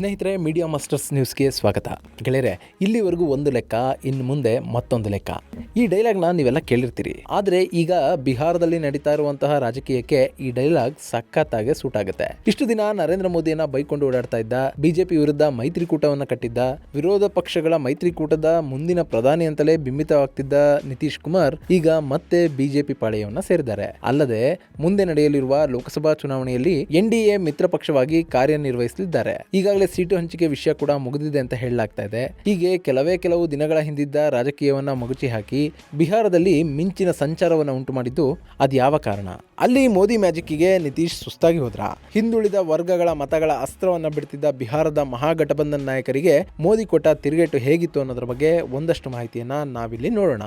ಸ್ನೇಹಿತರೆ media masters ನ್ಯೂಸ್ಗೆ ಸ್ವಾಗತ. ಗೆಳೆಯರೆ, ಇಲ್ಲಿವರೆಗೂ ಒಂದು ಲೆಕ್ಕ, ಇನ್ನು ಮುಂದೆ ಮತ್ತೊಂದು ಲೆಕ್ಕ. ಈ ಡೈಲಾಗ್ನ ನೀವೆಲ್ಲ ಕೇಳಿರ್ತೀರಿ. ಆದರೆ ಈಗ ಬಿಹಾರದಲ್ಲಿ ನಡೀತಾ ಇರುವಂತಹ ರಾಜಕೀಯಕ್ಕೆ ಈ ಡೈಲಾಗ್ ಸಖತ್ತಾಗೆ ಸೂಟ್ ಆಗುತ್ತೆ. ಇಷ್ಟು ದಿನ ನರೇಂದ್ರ ಮೋದಿಯನ್ನ ಬೈಕೊಂಡು ಓಡಾಡ್ತಾ ಇದ್ದ, ಬಿಜೆಪಿ ವಿರುದ್ಧ ಮೈತ್ರಿಕೂಟವನ್ನ ಕಟ್ಟಿದ್ದ, ವಿರೋಧ ಪಕ್ಷಗಳ ಮೈತ್ರಿಕೂಟದ ಮುಂದಿನ ಪ್ರಧಾನಿ ಅಂತಲೇ ಬಿಂಬಿತವಾಗ್ತಿದ್ದ ನಿತೀಶ್ ಕುಮಾರ್ ಈಗ ಮತ್ತೆ ಬಿಜೆಪಿ ಪಾಳೆಯವನ್ನ ಸೇರಿದ್ದಾರೆ. ಅಲ್ಲದೆ ಮುಂದೆ ನಡೆಯಲಿರುವ ಲೋಕಸಭಾ ಚುನಾವಣೆಯಲ್ಲಿ ಎನ್ಡಿಎ ಮಿತ್ರ ಪಕ್ಷವಾಗಿ ಕಾರ್ಯನಿರ್ವಹಿಸಲಿದ್ದಾರೆ. ಈಗಾಗಲೇ ಸೀಟು ಹಂಚಿಕೆ ವಿಷಯ ಕೂಡ ಮುಗಿದಿದೆ ಅಂತ ಹೇಳಲಾಗ್ತಾ ಇದೆ. ಹೀಗೆ ಕೆಲವೇ ಕೆಲವು ದಿನಗಳ ಹಿಂದಿದ್ದ ರಾಜಕೀಯವನ್ನ ಮಗುಚಿ ಹಾಕಿ ಬಿಹಾರದಲ್ಲಿ ಮಿಂಚಿನ ಸಂಚಾರವನ್ನು ಉಂಟು ಮಾಡಿದ್ದು ಅದು ಯಾವ ಕಾರಣ? ಅಲ್ಲಿ ಮೋದಿ ಮ್ಯಾಜಿಕ್ಕಿಗೆ ನಿತೀಶ್ ಸುಸ್ತಾಗಿ ಹೋದ್ರ? ಹಿಂದುಳಿದ ವರ್ಗಗಳ ಮತಗಳ ಅಸ್ತ್ರವನ್ನ ಬಿಡ್ತಿದ್ದ ಬಿಹಾರದ ಮಹಾಗಠಬಂಧನ್ ನಾಯಕರಿಗೆ ಮೋದಿ ಕೊಟ್ಟ ತಿರುಗೇಟು ಹೇಗಿತ್ತು ಅನ್ನೋದ್ರ ಬಗ್ಗೆ ಒಂದಷ್ಟು ಮಾಹಿತಿಯನ್ನ ನಾವಿಲ್ಲಿ ನೋಡೋಣ.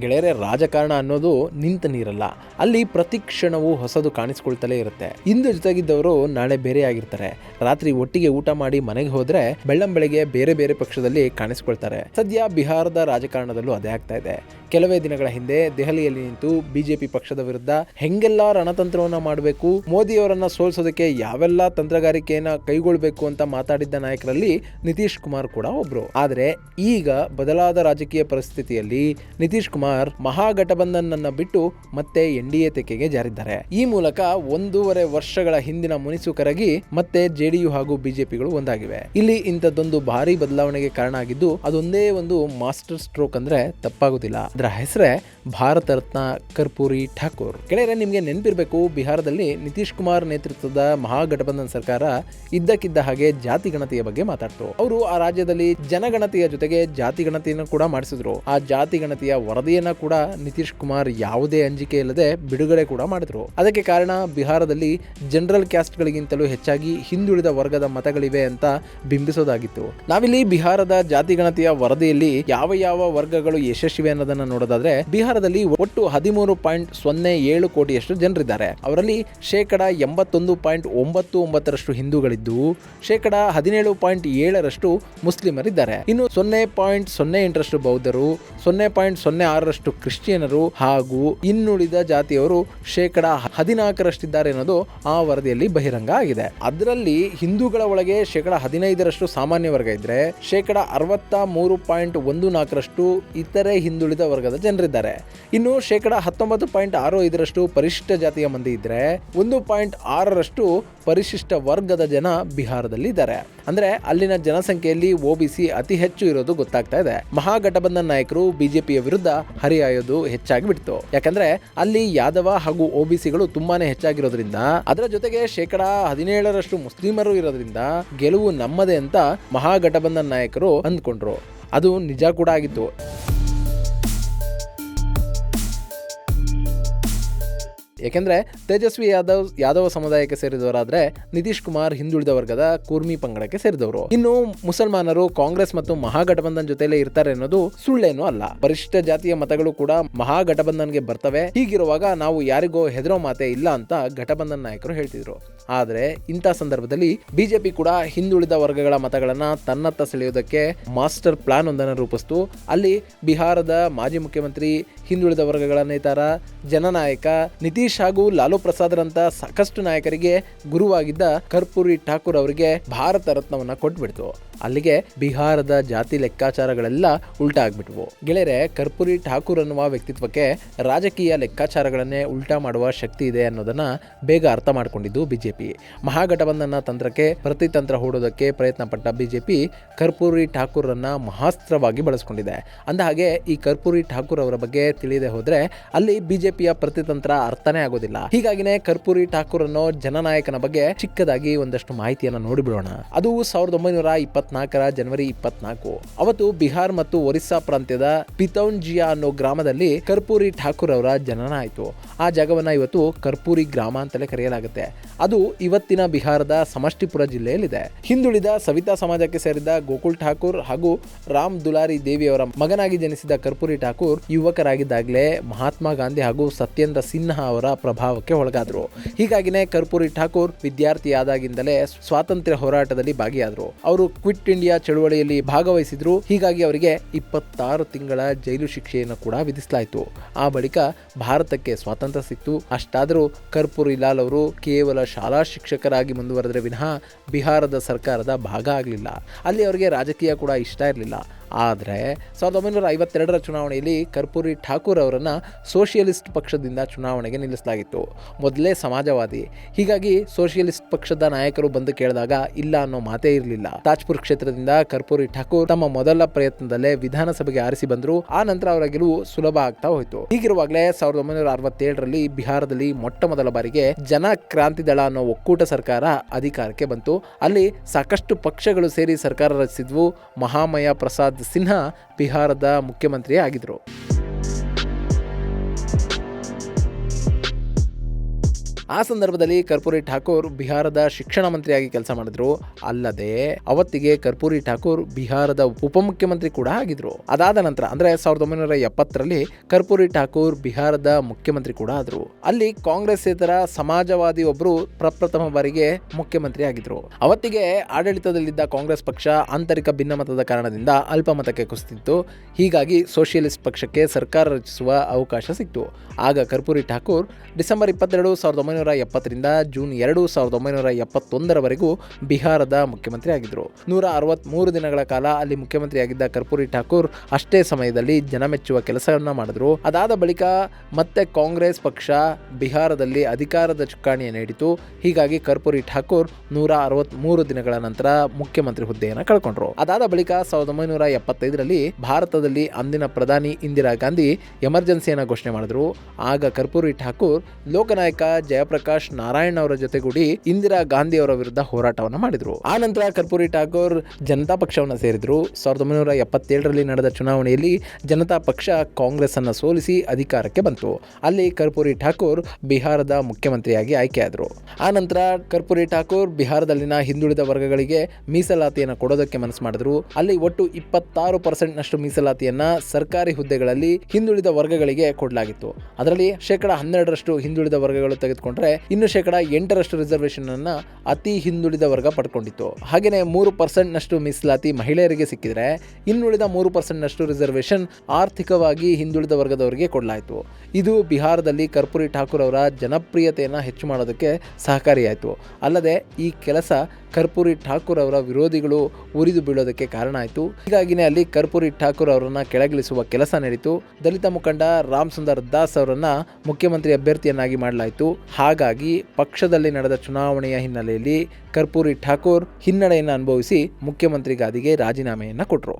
ಗೆಳೆಯರೆ, ರಾಜಕಾರಣ ಅನ್ನೋದು ನಿಂತ ನೀರಲ್ಲ. ಅಲ್ಲಿ ಪ್ರತಿ ಕ್ಷಣವೂ ಹೊಸದು ಕಾಣಿಸ್ಕೊಳ್ತಲೇ ಇರುತ್ತೆ. ಇಂದು ಜೊತೆಗಿದ್ದವರು ನಾಳೆ ಬೇರೆ ಆಗಿರ್ತಾರೆ. ರಾತ್ರಿ ಒಟ್ಟಿಗೆ ಊಟ ಮಾಡಿ ಮನೆಗೆ ಹೋದ್ರೆ ಬೆಳ್ಳಂ ಬೆಳಗ್ಗೆ ಬೇರೆ ಬೇರೆ ಪಕ್ಷದಲ್ಲಿ ಕಾಣಿಸ್ಕೊಳ್ತಾರೆ. ಸದ್ಯ ಬಿಹಾರದ ರಾಜಕಾರಣದಲ್ಲೂ ಅದೇ ಆಗ್ತಾ ಇದೆ. ಕೆಲವೇ ದಿನಗಳ ಹಿಂದೆ ದೆಹಲಿಯಲ್ಲಿ ನಿಂತು ಬಿಜೆಪಿ ಪಕ್ಷದ ವಿರುದ್ಧ ಹೆಂಗೆಲ್ಲ ರಣತಂತ್ರವನ್ನ ಮಾಡಬೇಕು, ಮೋದಿಯವರನ್ನ ಸೋಲಿಸೋದಕ್ಕೆ ಯಾವೆಲ್ಲ ತಂತ್ರಗಾರಿಕೆಯನ್ನ ಕೈಗೊಳ್ಳಬೇಕು ಅಂತ ಮಾತಾಡಿದ್ದ ನಾಯಕರಲ್ಲಿ ನಿತೀಶ್ ಕುಮಾರ್ ಕೂಡ ಒಬ್ರು. ಆದರೆ ಈಗ ಬದಲಾದ ರಾಜಕೀಯ ಪರಿಸ್ಥಿತಿಯಲ್ಲಿ ನಿತೀಶ್ ಕುಮಾರ್ ಮಹಾಗಠಬಂಧನ್ ಬಿಟ್ಟು ಮತ್ತೆ ಎನ್ ಡಿ ಎ ತೆಕ್ಕೆಗೆ ಜಾರಿದ್ದಾರೆ. ಈ ಮೂಲಕ ಒಂದೂವರೆ ವರ್ಷಗಳ ಹಿಂದಿನ ಮುನಿಸು ಕರಗಿ ಮತ್ತೆ ಜೆಡಿಯು ಹಾಗೂ ಬಿಜೆಪಿಗಳು ಒಂದಾಗಿವೆ. ಇಲ್ಲಿ ಇಂಥದ್ದೊಂದು ಭಾರಿ ಬದಲಾವಣೆಗೆ ಕಾರಣ ಆಗಿದ್ದು ಅದೊಂದೇ ಒಂದು ಮಾಸ್ಟರ್ ಸ್ಟ್ರೋಕ್ ಅಂದ್ರೆ ತಪ್ಪಾಗುದಿಲ್ಲ. ಅದರ ಹೆಸರೇ ಭಾರತ ರತ್ನ ಕರ್ಪೂರಿ ಠಾಕೂರ್. ಗೆಳೆಯರೆ, ನಿಮಗೆ ನೆನಪಿರಬೇಕು, ಬಿಹಾರದಲ್ಲಿ ನಿತೀಶ್ ಕುಮಾರ್ ನೇತೃತ್ವದ ಮಹಾಗಠಬಂಧನ್ ಸರ್ಕಾರ ಇದ್ದಕ್ಕಿದ್ದ ಹಾಗೆ ಜಾತಿ ಗಣತಿಯ ಬಗ್ಗೆ ಮಾತಾಡ್ತು. ಅವರು ಆ ರಾಜ್ಯದಲ್ಲಿ ಜನಗಣತಿಯ ಜೊತೆಗೆ ಜಾತಿ ಗಣತಿಯನ್ನು ಕೂಡ ಮಾಡಿಸಿದ್ರು. ಆ ಜಾತಿ ಗಣತಿಯ ವರದಿಯನ್ನ ಕೂಡ ನಿತೀಶ್ ಕುಮಾರ್ ಯಾವುದೇ ಅಂಜಿಕೆ ಇಲ್ಲದೆ ಬಿಡುಗಡೆ ಕೂಡ ಮಾಡಿದ್ರು. ಅದಕ್ಕೆ ಕಾರಣ ಬಿಹಾರದಲ್ಲಿ ಜನರಲ್ ಕ್ಯಾಸ್ಟ್ಗಳಿಗಿಂತಲೂ ಹೆಚ್ಚಾಗಿ ಹಿಂದುಳಿದ ವರ್ಗದ ಮತಗಳಿವೆ ಅಂತ ಬಿಂಬಿಸೋದಾಗಿತ್ತು. ನಾವಿಲ್ಲಿ ಬಿಹಾರದ ಜಾತಿ ಗಣತಿಯ ವರದಿಯಲ್ಲಿ ಯಾವ ಯಾವ ವರ್ಗಗಳು ಯಶಸ್ವಿ ಅನ್ನೋದನ್ನ ನೋಡೋದಾದ್ರೆ ಬಿಹಾರದಲ್ಲಿ ಒಟ್ಟು ಹದಿಮೂರು ಪಾಯಿಂಟ್ ಸೊನ್ನೆ ಏಳು ಕೋಟಿಯಷ್ಟು ಜನರಿದ್ದಾರೆ. ಅವರಲ್ಲಿ ಶೇಕಡ ಎಂಬತ್ತೊಂದು ಪಾಯಿಂಟ್ ಒಂಬತ್ತು ಒಂಬತ್ತರಷ್ಟು ಹಿಂದೂಗಳಿದ್ದು, ಶೇಕಡ ಹದಿನೇಳು ಪಾಯಿಂಟ್ ಏಳರಷ್ಟು ಮುಸ್ಲಿಮರಿದ್ದಾರೆ. ಇನ್ನು ಸೊನ್ನೆ ಪಾಯಿಂಟ್ ಸೊನ್ನೆ ಎಂಟರಷ್ಟು ಬೌದ್ಧರು, ಸೊನ್ನೆ ಪಾಯಿಂಟ್ ಸೊನ್ನೆ ಆರರಷ್ಟು ಕ್ರಿಶ್ಚಿಯನರು ಹಾಗೂ ಇನ್ನುಳಿದ ಜಾತಿಯವರು ಶೇಕಡ ಹದಿನಾಲ್ಕರಷ್ಟಿದ್ದಾರೆ ಅನ್ನೋದು ಆ ವರದಿಯಲ್ಲಿ ಬಹಿರಂಗ ಆಗಿದೆ. ಅದರಲ್ಲಿ ಹಿಂದೂಗಳ ಒಳಗೆ ಶೇಕಡ ಹದಿನೈದರಷ್ಟು ಸಾಮಾನ್ಯ ವರ್ಗ ಇದ್ರೆ, ಶೇಕಡ ಅರವತ್ತ ಮೂರು ಪಾಯಿಂಟ್ ಒಂದು ನಾಲ್ಕರಷ್ಟು ಇತರೆ ಹಿಂದುಳಿದ ವರ್ಗದ ಜನರಿದ್ದಾರೆ. ಇನ್ನು ಶೇಕಡ ಹತ್ತೊಂಬತ್ತು ಪಾಯಿಂಟ್ ಆರು ಐದರಷ್ಟು ಪರಿಶಿಷ್ಟ ಜಾತಿಯ ಮಂದಿ ಇದ್ರೆ, ಒಂದು ಪಾಯಿಂಟ್ ಆರರಷ್ಟು ಪರಿಶಿಷ್ಟ ವರ್ಗದ ಜನ ಬಿಹಾರದಲ್ಲಿ ಇದ್ದಾರೆ ಅಂದ್ರೆ ಅಲ್ಲಿನ ಜನಸಂಖ್ಯೆಯಲ್ಲಿ ಒಬಿಸಿ ಅತಿ ಹೆಚ್ಚು ಇರೋದು ಗೊತ್ತಾಗ್ತಾ ಇದೆ. ಮಹಾಗಠಬಂಧನ್ ನಾಯಕರು ಬಿಜೆಪಿಯ ವಿರುದ್ಧ ಹರಿಹಾಯೋದು ಹೆಚ್ಚಾಗಿ ಬಿಡ್ತು. ಯಾಕಂದ್ರೆ ಅಲ್ಲಿ ಯಾದವ ಹಾಗೂ ಒಬಿಸಿಗಳು ತುಂಬಾನೇ ಹೆಚ್ಚಾಗಿರೋದ್ರಿಂದ, ಅದರ ಜೊತೆಗೆ ಶೇಕಡ ಹದಿನೇಳರಷ್ಟು ಮುಸ್ಲಿಮರು ಇರೋದ್ರಿಂದ ಗೆಲುವು ನಮ್ಮದೇ ಅಂತ ಮಹಾಗಠಬಂಧನ್ ನಾಯಕರು ಅಂದ್ಕೊಂಡ್ರು. ಅದು ನಿಜ ಕೂಡ ಆಗಿತ್ತು. ಯಾಕೆಂದ್ರೆ ತೇಜಸ್ವಿ ಯಾದವ್, ಯಾದವ ಸಮುದಾಯಕ್ಕೆ ಸೇರಿದವರಾದ್ರೆ ನಿತೀಶ್ ಕುಮಾರ್ ಹಿಂದುಳಿದ ವರ್ಗದ ಕೂರ್ಮಿ ಪಂಗಡಕ್ಕೆ ಸೇರಿದವರು. ಇನ್ನು ಮುಸಲ್ಮಾನರು ಕಾಂಗ್ರೆಸ್ ಮತ್ತು ಮಹಾಗಠಬಂಧನ್ ಜೊತೆಲೇ ಇರ್ತಾರೆ ಅನ್ನೋದು ಸುಳ್ಳೇನೂ ಅಲ್ಲ. ಪರಿಶಿಷ್ಟ ಜಾತಿಯ ಮತಗಳು ಕೂಡ ಮಹಾಗಠಬಂಧನ್ಗೆ ಬರ್ತವೆ. ಹೀಗಿರುವಾಗ ನಾವು ಯಾರಿಗೋ ಹೆದರೋ ಮಾತೆ ಇಲ್ಲ ಅಂತ ಘಟಬಂಧನ್ ನಾಯಕರು ಹೇಳ್ತಿದ್ರು. ಆದ್ರೆ ಇಂಥ ಸಂದರ್ಭದಲ್ಲಿ ಬಿಜೆಪಿ ಕೂಡ ಹಿಂದುಳಿದ ವರ್ಗಗಳ ಮತಗಳನ್ನ ತನ್ನತ್ತ ಸೆಳೆಯುವುದಕ್ಕೆ ಮಾಸ್ಟರ್ ಪ್ಲಾನ್ ಒಂದನ್ನು ರೂಪಿಸ್ತು. ಅಲ್ಲಿ ಬಿಹಾರದ ಮಾಜಿ ಮುಖ್ಯಮಂತ್ರಿ ಹಿಂದುಳಿದ ವರ್ಗಗಳ ನೇತಾರ, ಜನನಾಯಕ ನಿತೀಶ್ ಹಾಗೂ ಲಾಲು ಪ್ರಸಾದ್ರಂತ ಸಾಕಷ್ಟು ನಾಯಕರಿಗೆ ಗುರುವಾಗಿದ್ದ ಕರ್ಪೂರಿ ಠಾಕೂರ್ ಅವರಿಗೆ ಭಾರತ ರತ್ನವನ್ನ ಕೊಟ್ಬಿಡ್ತು. ಅಲ್ಲಿಗೆ ಬಿಹಾರದ ಜಾತಿ ಲೆಕ್ಕಾಚಾರಗಳೆಲ್ಲ ಉಲ್ಟಾ ಆಗ್ಬಿಟ್ವು ಗೆಳೆಯರೆ, ಕರ್ಪೂರಿ ಠಾಕೂರ್ ಅನ್ನುವ ವ್ಯಕ್ತಿತ್ವಕ್ಕೆ ರಾಜಕೀಯ ಲೆಕ್ಕಾಚಾರಗಳನ್ನೇ ಉಲ್ಟಾ ಮಾಡುವ ಶಕ್ತಿ ಇದೆ ಅನ್ನೋದನ್ನ ಬೇಗ ಅರ್ಥ ಮಾಡಿಕೊಂಡಿದ್ದು ಬಿಜೆಪಿ. ಮಹಾಗಠಬಂಧನ ತಂತ್ರಕ್ಕೆ ಪ್ರತಿತಂತ್ರ ಹೂಡೋದಕ್ಕೆ ಪ್ರಯತ್ನ ಪಟ್ಟ ಬಿಜೆಪಿ ಕರ್ಪೂರಿ ಠಾಕೂರ್ ಅನ್ನ ಮಹಾಸ್ತ್ರವಾಗಿ ಬಳಸ್ಕೊಂಡಿದೆ. ಅಂದ ಹಾಗೆ ಈ ಕರ್ಪೂರಿ ಠಾಕೂರ್ ಅವರ ಬಗ್ಗೆ ತಿಳಿಯದೆ ಹೋದ್ರೆ ಅಲ್ಲಿ ಬಿಜೆಪಿಯ ಪ್ರತಿತಂತ್ರ ಅರ್ಥನೇ ಆಗೋದಿಲ್ಲ. ಹೀಗಾಗಿನೇ ಕರ್ಪೂರಿ ಠಾಕೂರ್ ಅನ್ನೋ ಜನನಾಯಕನ ಬಗ್ಗೆ ಚಿಕ್ಕದಾಗಿ ಒಂದಷ್ಟು ಮಾಹಿತಿಯನ್ನ ನೋಡಿಬಿಡೋಣ. ಅದು ಸಾವಿರದ ಒಂಬೈನೂರ ಇಪ್ಪತ್ನಾಲ್ಕರ ಜನವರಿ ಇಪ್ಪತ್ನಾಲ್ಕು. ಅವತ್ತು ಬಿಹಾರ್ ಮತ್ತು ಒರಿಸ್ಸಾ ಪ್ರಾಂತ್ಯದ ಪಿತೌನ್ಜಿಯಾ ಅನ್ನೋ ಗ್ರಾಮದಲ್ಲಿ ಕರ್ಪೂರಿ ಠಾಕೂರ್ ಅವರ ಜನನ ಆಯಿತು. ಆ ಜಾಗವನ್ನ ಇವತ್ತು ಕರ್ಪೂರಿ ಗ್ರಾಮ ಅಂತಲೇ ಕರೆಯಲಾಗುತ್ತೆ. ಅದು ಇವತ್ತಿನ ಬಿಹಾರದ ಸಮಷ್ಟಿಪುರ ಜಿಲ್ಲೆಯಲ್ಲಿದೆ. ಹಿಂದುಳಿದ ಸವಿತಾ ಸಮಾಜಕ್ಕೆ ಸೇರಿದ ಗೋಕುಲ್ ಠಾಕೂರ್ ಹಾಗೂ ರಾಮ್ ದುಲಾರಿ ದೇವಿಯವರ ಮಗನಾಗಿ ಜನಿಸಿದ ಕರ್ಪೂರಿ ಠಾಕೂರ್ ಯುವಕರಾಗಿದ್ದಾಗಲೇ ಮಹಾತ್ಮ ಗಾಂಧಿ ಹಾಗೂ ಸತ್ಯೇಂದ್ರ ಸಿನ್ಹಾ ಅವರ ಪ್ರಭಾವಕ್ಕೆ ಒಳಗಾದ್ರು. ಹೀಗಾಗಿನೇ ಕರ್ಪೂರಿ ಠಾಕೂರ್ ವಿದ್ಯಾರ್ಥಿಯಾದಾಗಿಂದಲೇ ಸ್ವಾತಂತ್ರ್ಯ ಹೋರಾಟದಲ್ಲಿ ಭಾಗಿಯಾದರು. ಅವರು ಕ್ವಿಟ್ ಇಂಡಿಯಾ ಚಳುವಳಿಯಲ್ಲಿ ಭಾಗವಹಿಸಿದ್ರು. ಹೀಗಾಗಿ ಅವರಿಗೆ ಇಪ್ಪತ್ತಾರು ತಿಂಗಳ ಜೈಲು ಶಿಕ್ಷೆಯನ್ನು ಕೂಡ ವಿಧಿಸಲಾಯಿತು. ಆ ಬಳಿಕ ಭಾರತಕ್ಕೆ ಸ್ವಾತಂತ್ರ್ಯ ಸಿಕ್ತು. ಅಷ್ಟಾದರೂ ಕರ್ಪೂರಿ ಲಾಲ್ ಅವರು ಕೇವಲ ಶಾಲಾ ಶಿಕ್ಷಕರಾಗಿ ಮುಂದುವರೆದ್ರೆ ವಿನಃ ಬಿಹಾರದ ಸರ್ಕಾರದ ಭಾಗ ಆಗಲಿಲ್ಲ. ಅಲ್ಲಿ ಅವರಿಗೆ ರಾಜಕೀಯ ಕೂಡ ಇಷ್ಟ ಇರಲಿಲ್ಲ. ಆದರೆ ಸಾವಿರದ ಒಂಬೈನೂರ ಐವತ್ತೆರಡರ ಚುನಾವಣೆಯಲ್ಲಿ ಕರ್ಪೂರಿ ಠಾಕೂರ್ ಅವರನ್ನು ಸೋಷಿಯಲಿಸ್ಟ್ ಪಕ್ಷದಿಂದ ಚುನಾವಣೆಗೆ ನಿಲ್ಲಿಸಲಾಗಿತ್ತು. ಮೊದಲೇ ಸಮಾಜವಾದಿ. ಹೀಗಾಗಿ ಸೋಷಿಯಲಿಸ್ಟ್ ಪಕ್ಷದ ನಾಯಕರು ಬಂದು ಕೇಳಿದಾಗ ಇಲ್ಲ ಅನ್ನೋ ಮಾತೇ ಇರಲಿಲ್ಲ. ತಾಜ್ಪುರ್ ಕ್ಷೇತ್ರದಿಂದ ಕರ್ಪೂರಿ ಠಾಕೂರ್ ತಮ್ಮ ಮೊದಲ ಪ್ರಯತ್ನದಲ್ಲೇ ವಿಧಾನಸಭೆಗೆ ಆರಿಸಿ ಬಂದರು. ಆ ನಂತರ ಅವರ ಗೆಲುವು ಸುಲಭ ಆಗ್ತಾ ಹೋಯಿತು. ಹೀಗಿರುವಾಗಲೇ ಸಾವಿರದ ಒಂಬೈನೂರ ಅರವತ್ತೇಳರಲ್ಲಿ ಬಿಹಾರದಲ್ಲಿ ಮೊಟ್ಟ ಮೊದಲ ಬಾರಿಗೆ ಜನ ಕ್ರಾಂತಿ ದಳ ಅನ್ನೋ ಒಕ್ಕೂಟ ಸರ್ಕಾರ ಅಧಿಕಾರಕ್ಕೆ ಬಂತು. ಅಲ್ಲಿ ಸಾಕಷ್ಟು ಪಕ್ಷಗಳು ಸೇರಿ ಸರ್ಕಾರ ರಚಿಸಿದ್ವು. ಮಹಾಮಯ ಪ್ರಸಾದ್ ಸಿನ್ಹಾ ಬಿಹಾರದ ಮುಖ್ಯಮಂತ್ರಿ ಆಗಿದ್ರು ಆ ಸಂದರ್ಭದಲ್ಲಿ ಕರ್ಪೂರಿ ಠಾಕೂರ್ ಬಿಹಾರದ ಶಿಕ್ಷಣ ಮಂತ್ರಿಯಾಗಿ ಕೆಲಸ ಮಾಡಿದ್ರು. ಅಲ್ಲದೆ ಅವತ್ತಿಗೆ ಕರ್ಪೂರಿ ಠಾಕೂರ್ ಬಿಹಾರದ ಉಪಮುಖ್ಯಮಂತ್ರಿ ಕೂಡ ಆಗಿದ್ರು. ಅದಾದ ನಂತರ ಅಂದ್ರೆ ಸಾವಿರದ ಒಂಬೈನೂರ ಎಪ್ಪತ್ತರಲ್ಲಿ ಕರ್ಪೂರಿ ಠಾಕೂರ್ ಬಿಹಾರದ ಮುಖ್ಯಮಂತ್ರಿ ಕೂಡ ಆದ್ರು. ಅಲ್ಲಿ ಕಾಂಗ್ರೆಸ್ ಕಾಂಗ್ರೆಸ್ಸೇತರ ಸಮಾಜವಾದಿ ಒಬ್ಬರು ಪ್ರಪ್ರಥಮ ಬಾರಿಗೆ ಮುಖ್ಯಮಂತ್ರಿ ಆಗಿದ್ರು. ಅವತ್ತಿಗೆ ಆಡಳಿತದಲ್ಲಿದ್ದ ಕಾಂಗ್ರೆಸ್ ಪಕ್ಷ ಆಂತರಿಕ ಭಿನ್ನಮತದ ಕಾರಣದಿಂದ ಅಲ್ಪಮತಕ್ಕೆ ಕುಸಿತಿತ್ತು. ಹೀಗಾಗಿ ಸೋಷಿಯಲಿಸ್ಟ್ ಪಕ್ಷಕ್ಕೆ ಸರ್ಕಾರ ರಚಿಸುವ ಅವಕಾಶ ಸಿಕ್ತು. ಆಗ ಕರ್ಪೂರಿ ಠಾಕೂರ್ ಡಿಸೆಂಬರ್ ಇಪ್ಪತ್ತೆರಡು ಸಾವಿರದ ಒಂಬೈನೂರ ಎಪ್ಪತ್ತರಿಂದ ಜೂನ್ ಎರಡು ಸಾವಿರದ ಒಂಬೈನೂರ ಎಪ್ಪತ್ತೊಂದರವರೆಗೂ ಬಿಹಾರದ ಮುಖ್ಯಮಂತ್ರಿ ಆಗಿದ್ದರು. ನೂರ ಅರವತ್ತ್ಮೂರು ದಿನಗಳ ಕಾಲ ಅಲ್ಲಿ ಮುಖ್ಯಮಂತ್ರಿಯಾಗಿದ್ದ ಕರ್ಪೂರಿ ಠಾಕೂರ್ ಅಷ್ಟೇ ಸಮಯದಲ್ಲಿ ಜನ ಮೆಚ್ಚುವ ಕೆಲಸವನ್ನ ಮಾಡಿದ್ರು. ಅದಾದ ಬಳಿಕ ಮತ್ತೆ ಕಾಂಗ್ರೆಸ್ ಪಕ್ಷ ಬಿಹಾರದಲ್ಲಿ ಅಧಿಕಾರದ ಚುಕ್ಕಾಣಿಯನ್ನು ನೀಡಿತು. ಹೀಗಾಗಿ ಕರ್ಪೂರಿ ಠಾಕೂರ್ ನೂರ ಅರವತ್ತ್ಮೂರು ದಿನಗಳ ನಂತರ ಮುಖ್ಯಮಂತ್ರಿ ಹುದ್ದೆಯನ್ನು ಕಳ್ಕೊಂಡ್ರು. ಅದಾದ ಬಳಿಕ ಸಾವಿರದ ಒಂಬೈನೂರ ಎಪ್ಪತ್ತೈದರಲ್ಲಿ ಭಾರತದಲ್ಲಿ ಅಂದಿನ ಪ್ರಧಾನಿ ಇಂದಿರಾ ಗಾಂಧಿ ಎಮರ್ಜೆನ್ಸಿಯನ್ನು ಘೋಷಣೆ ಮಾಡಿದ್ರು. ಆಗ ಕರ್ಪೂರಿ ಠಾಕೂರ್ ಲೋಕನಾಯಕ ಜಯಪ್ರಕಾಶ್ ನಾರಾಯಣ್ ಅವರ ಜೊತೆಗೂಡಿ ಇಂದಿರಾ ಗಾಂಧಿ ಅವರ ವಿರುದ್ಧ ಹೋರಾಟವನ್ನು ಮಾಡಿದ್ರು. ಆ ನಂತರ ಕರ್ಪೂರಿ ಠಾಕೂರ್ ಜನತಾ ಪಕ್ಷವನ್ನು ಸೇರಿದ್ರು. ಸಾವಿರದ ಒಂಬೈನೂರ ಎಪ್ಪತ್ತೇಳರಲ್ಲಿ ನಡೆದ ಚುನಾವಣೆಯಲ್ಲಿ ಜನತಾ ಪಕ್ಷ ಕಾಂಗ್ರೆಸ್ ಅನ್ನು ಸೋಲಿಸಿ ಅಧಿಕಾರಕ್ಕೆ ಬಂತು. ಅಲ್ಲಿ ಕರ್ಪೂರಿ ಠಾಕೂರ್ ಬಿಹಾರದ ಮುಖ್ಯಮಂತ್ರಿಯಾಗಿ ಆಯ್ಕೆಯಾದರು ಆ ನಂತರ ಕರ್ಪೂರಿ ಠಾಕೂರ್ ಬಿಹಾರದಲ್ಲಿನ ಹಿಂದುಳಿದ ವರ್ಗಗಳಿಗೆ ಮೀಸಲಾತಿಯನ್ನು ಕೊಡೋದಕ್ಕೆ ಮನಸ್ಸು ಮಾಡಿದ್ರು. ಅಲ್ಲಿ ಒಟ್ಟು ಇಪ್ಪತ್ತಾರು ಪರ್ಸೆಂಟ್ ನಷ್ಟು ಮೀಸಲಾತಿಯನ್ನ ಸರ್ಕಾರಿ ಹುದ್ದೆಗಳಲ್ಲಿ ಹಿಂದುಳಿದ ವರ್ಗಗಳಿಗೆ ಕೊಡಲಾಗಿತ್ತು. ಅದರಲ್ಲಿ ಶೇಕಡ ಹನ್ನೆರಡರಷ್ಟು ಹಿಂದುಳಿದ ವರ್ಗಗಳು ತೆಗೆದುಕೊಂಡ್ರೆ ಇನ್ನು ಶೇಕಡ ಎಂಟರಷ್ಟು ರಿಸರ್ವೇಷನ್ ಅನ್ನ ಅತಿ ಹಿಂದುಳಿದ ವರ್ಗ ಪಡ್ಕೊಂಡಿತ್ತು. ಹಾಗೆಯೇ ಮೂರು ಪರ್ಸೆಂಟ್ ನಷ್ಟು ಮೀಸಲಾತಿ ಮಹಿಳೆಯರಿಗೆ ಸಿಕ್ಕಿದ್ರೆ ಇನ್ನುಳಿದ ಮೂರು ಪರ್ಸೆಂಟ್ ನಷ್ಟು ರಿಸರ್ವೇಷನ್ ಆರ್ಥಿಕವಾಗಿ ಹಿಂದುಳಿದ ವರ್ಗದವರಿಗೆ ಕೊಡಲಾಯಿತು. ಇದು ಬಿಹಾರದಲ್ಲಿ ಕರ್ಪೂರಿ ಠಾಕೂರ್ ಅವರ ಜನಪ್ರಿಯತೆಯನ್ನು ಹೆಚ್ಚು ಮಾಡೋದಕ್ಕೆ ಸಹಕಾರಿಯಾಯಿತು. ಅಲ್ಲದೆ ಈ ಕೆಲಸ ಕರ್ಪೂರಿ ಠಾಕೂರ್ ಅವರ ವಿರೋಧಿಗಳು ಉರಿದು ಬೀಳೋದಕ್ಕೆ ಕಾರಣ ಆಯಿತು. ಹೀಗಾಗಿನೇ ಅಲ್ಲಿ ಕರ್ಪೂರಿ ಠಾಕೂರ್ ಅವರನ್ನ ಕೆಳಗಿಳಿಸುವ ಕೆಲಸ ನಡೀತು. ದಲಿತ ಮುಖಂಡ ರಾಮ್ ಸುಂದರ್ ದಾಸ್ ಅವರನ್ನ ಮುಖ್ಯಮಂತ್ರಿ ಅಭ್ಯರ್ಥಿಯನ್ನಾಗಿ ಮಾಡಲಾಯಿತು. ಹಾಗಾಗಿ ಪಕ್ಷದಲ್ಲಿ ನಡೆದ ಚುನಾವಣೆಯ ಹಿನ್ನೆಲೆಯಲ್ಲಿ ಕರ್ಪೂರಿ ಠಾಕೂರ್ ಹಿನ್ನಡೆಯನ್ನು ಅನುಭವಿಸಿ ಮುಖ್ಯಮಂತ್ರಿ ಗಾದಿಗೆ ರಾಜೀನಾಮೆಯನ್ನು ಕೊಟ್ಟರು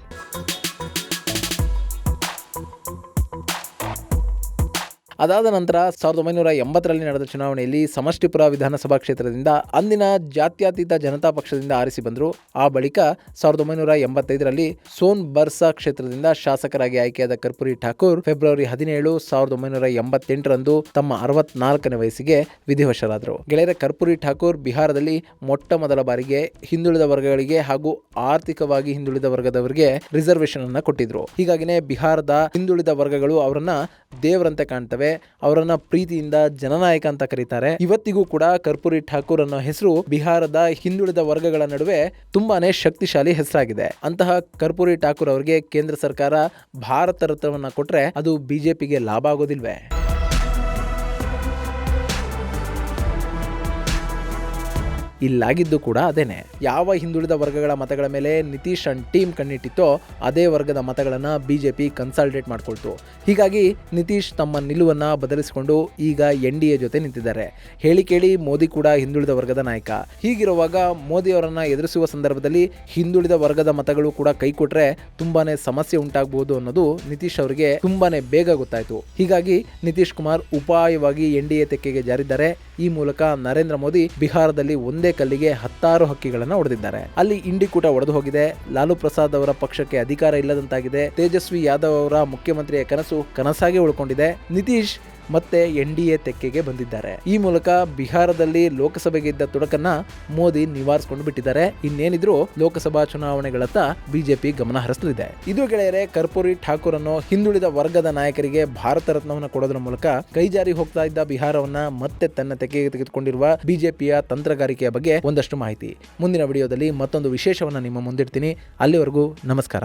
ಅದಾದ ನಂತರ ಸಾವಿರದ ಒಂಬೈನೂರ ಎಂಬತ್ತರಲ್ಲಿ ನಡೆದ ಚುನಾವಣೆಯಲ್ಲಿ ಸಮಷ್ಟಿಪುರ ವಿಧಾನಸಭಾ ಕ್ಷೇತ್ರದಿಂದ ಅಂದಿನ ಜಾತ್ಯತೀತ ಜನತಾ ಪಕ್ಷದಿಂದ ಆರಿಸಿ ಬಂದರು. ಆ ಬಳಿಕ ಸಾವಿರದ ಒಂಬೈನೂರ ಎಂಬತ್ತೈದರಲ್ಲಿ ಸೋನ್ ಬರ್ಸಾ ಕ್ಷೇತ್ರದಿಂದ ಶಾಸಕರಾಗಿ ಆಯ್ಕೆಯಾದ ಕರ್ಪೂರಿ ಠಾಕೂರ್ ಫೆಬ್ರವರಿ ಹದಿನೇಳು ಸಾವಿರದ ಒಂಬೈನೂರ ಎಂಬತ್ತೆಂಟರಂದು ತಮ್ಮ ಅರವತ್ನಾಲ್ಕನೇ ವಯಸ್ಸಿಗೆ ವಿಧಿವಶರಾದರು. ಗೆಳೆಯರ ಕರ್ಪೂರಿ ಠಾಕೂರ್ ಬಿಹಾರದಲ್ಲಿ ಮೊಟ್ಟ ಮೊದಲ ಬಾರಿಗೆ ಹಿಂದುಳಿದ ವರ್ಗಗಳಿಗೆ ಹಾಗೂ ಆರ್ಥಿಕವಾಗಿ ಹಿಂದುಳಿದ ವರ್ಗದವರಿಗೆ ರಿಸರ್ವೇಶನ್ ಅನ್ನ ಕೊಟ್ಟಿದ್ರು. ಹೀಗಾಗಿನೇ ಬಿಹಾರದ ಹಿಂದುಳಿದ ವರ್ಗಗಳು ಅವರನ್ನ ದೇವರಂತೆ ಕಾಣ್ತವೆ. ಅವರನ್ನ ಪ್ರೀತಿಯಿಂದ ಜನನಾಯಕ ಅಂತ ಕರೀತಾರೆ. ಇವತ್ತಿಗೂ ಕೂಡ ಕರ್ಪೂರಿ ಠಾಕೂರ್ ಅನ್ನೋ ಹೆಸರು ಬಿಹಾರದ ಹಿಂದುಳಿದ ವರ್ಗಗಳ ನಡುವೆ ತುಂಬಾನೇ ಶಕ್ತಿಶಾಲಿ ಹೆಸರಾಗಿದೆ. ಅಂತಹ ಕರ್ಪೂರಿ ಠಾಕೂರ್ ಅವರಿಗೆ ಕೇಂದ್ರ ಸರ್ಕಾರ ಭಾರತ ರತ್ನವನ್ನ ಕೊಟ್ರೆ ಅದು ಬಿಜೆಪಿಗೆ ಲಾಭ ಆಗೋದಿಲ್ವೇ? ಇಲ್ಲಾಗಿದ್ದು ಕೂಡ ಅದೇನೆ. ಯಾವ ಹಿಂದುಳಿದ ವರ್ಗಗಳ ಮತಗಳ ಮೇಲೆ ನಿತೀಶ್ ಅಂಡ್ ಟೀಮ್ ಕಣ್ಣಿಟ್ಟಿತ್ತೋ ಅದೇ ವರ್ಗದ ಮತಗಳನ್ನು ಬಿಜೆಪಿ ಕನ್ಸಾಲ್ಟೇಟ್ ಮಾಡಿಕೊಳ್ತು. ಹೀಗಾಗಿ ನಿತೀಶ್ ತಮ್ಮ ನಿಲುವನ್ನು ಬದಲಿಸಿಕೊಂಡು ಈಗ ಎನ್ ಡಿ ಎ ಜೊತೆ ನಿಂತಿದ್ದಾರೆ. ಹೇಳಿ ಕೇಳಿ ಮೋದಿ ಕೂಡ ಹಿಂದುಳಿದ ವರ್ಗದ ನಾಯಕ. ಹೀಗಿರುವಾಗ ಮೋದಿ ಅವರನ್ನ ಎದುರಿಸುವ ಸಂದರ್ಭದಲ್ಲಿ ಹಿಂದುಳಿದ ವರ್ಗದ ಮತಗಳು ಕೂಡ ಕೈ ಕೊಟ್ರೆ ತುಂಬಾನೇ ಸಮಸ್ಯೆ ಉಂಟಾಗಬಹುದು ಅನ್ನೋದು ನಿತೀಶ್ ಅವರಿಗೆ ತುಂಬಾನೇ ಬೇಗ ಗೊತ್ತಾಯಿತು. ಹೀಗಾಗಿ ನಿತೀಶ್ ಕುಮಾರ್ ಉಪಾಯವಾಗಿ ಎನ್ ಡಿ ಎ ತೆಕ್ಕೆಗೆ ಜಾರಿದ್ದಾರೆ. ಈ ಮೂಲಕ ನರೇಂದ್ರ ಮೋದಿ ಬಿಹಾರದಲ್ಲಿ ಒಂದೇ ಕಲ್ಲಿಗೆ ಹತ್ತಾರು ಹಕ್ಕಿಗಳನ್ನು ಹೊಡೆದಿದ್ದಾರೆ ಅಲ್ಲಿ ಇಂಡಿಕೂಟ ಒಡೆದು ಹೋಗಿದೆ. ಲಾಲು ಪ್ರಸಾದ್ ಅವರ ಪಕ್ಷಕ್ಕೆ ಅಧಿಕಾರ ಇಲ್ಲದಂತಾಗಿದೆ. ತೇಜಸ್ವಿ ಯಾದವ್ ಅವರ ಮುಖ್ಯಮಂತ್ರಿಯ ಕನಸು ಕನಸಾಗಿ ಉಳ್ಕೊಂಡಿದೆ. ನಿತೀಶ್ ಮತ್ತೆ ಎನ್ ಡಿ ತೆಕ್ಕೆಗೆ ಬಂದಿದ್ದಾರೆ. ಈ ಮೂಲಕ ಬಿಹಾರದಲ್ಲಿ ಲೋಕಸಭೆಗೆ ಇದ್ದ ತೊಡಕನ್ನ ಮೋದಿ ನಿವಾರಿಸಿಕೊಂಡು ಬಿಟ್ಟಿದ್ದಾರೆ. ಇನ್ನೇನಿದ್ರು ಲೋಕಸಭಾ ಚುನಾವಣೆಗಳತ್ತ ಬಿಜೆಪಿ ಗಮನ ಹರಿಸಲಿದೆ ಇದು ಗೆಳೆಯರೆ, ಕರ್ಪೂರಿ ಠಾಕೂರ್ ಅನ್ನು ಹಿಂದುಳಿದ ವರ್ಗದ ನಾಯಕರಿಗೆ ಭಾರತ ರತ್ನವನ್ನು ಕೊಡೋದ್ರ ಮೂಲಕ ಕೈಜಾರಿ ಹೋಗ್ತಾ ಇದ್ದ ಬಿಹಾರವನ್ನ ಮತ್ತೆ ತನ್ನ ತೆಕ್ಕೆಗೆ ತೆಗೆದುಕೊಂಡಿರುವ ಬಿಜೆಪಿಯ ತಂತ್ರಗಾರಿಕೆಯ ಬಗ್ಗೆ ಒಂದಷ್ಟು ಮಾಹಿತಿ. ಮುಂದಿನ ವಿಡಿಯೋದಲ್ಲಿ ಮತ್ತೊಂದು ವಿಶೇಷವನ್ನ ನಿಮ್ಮ ಮುಂದಿಡ್ತೀನಿ. ಅಲ್ಲಿವರೆಗೂ ನಮಸ್ಕಾರ.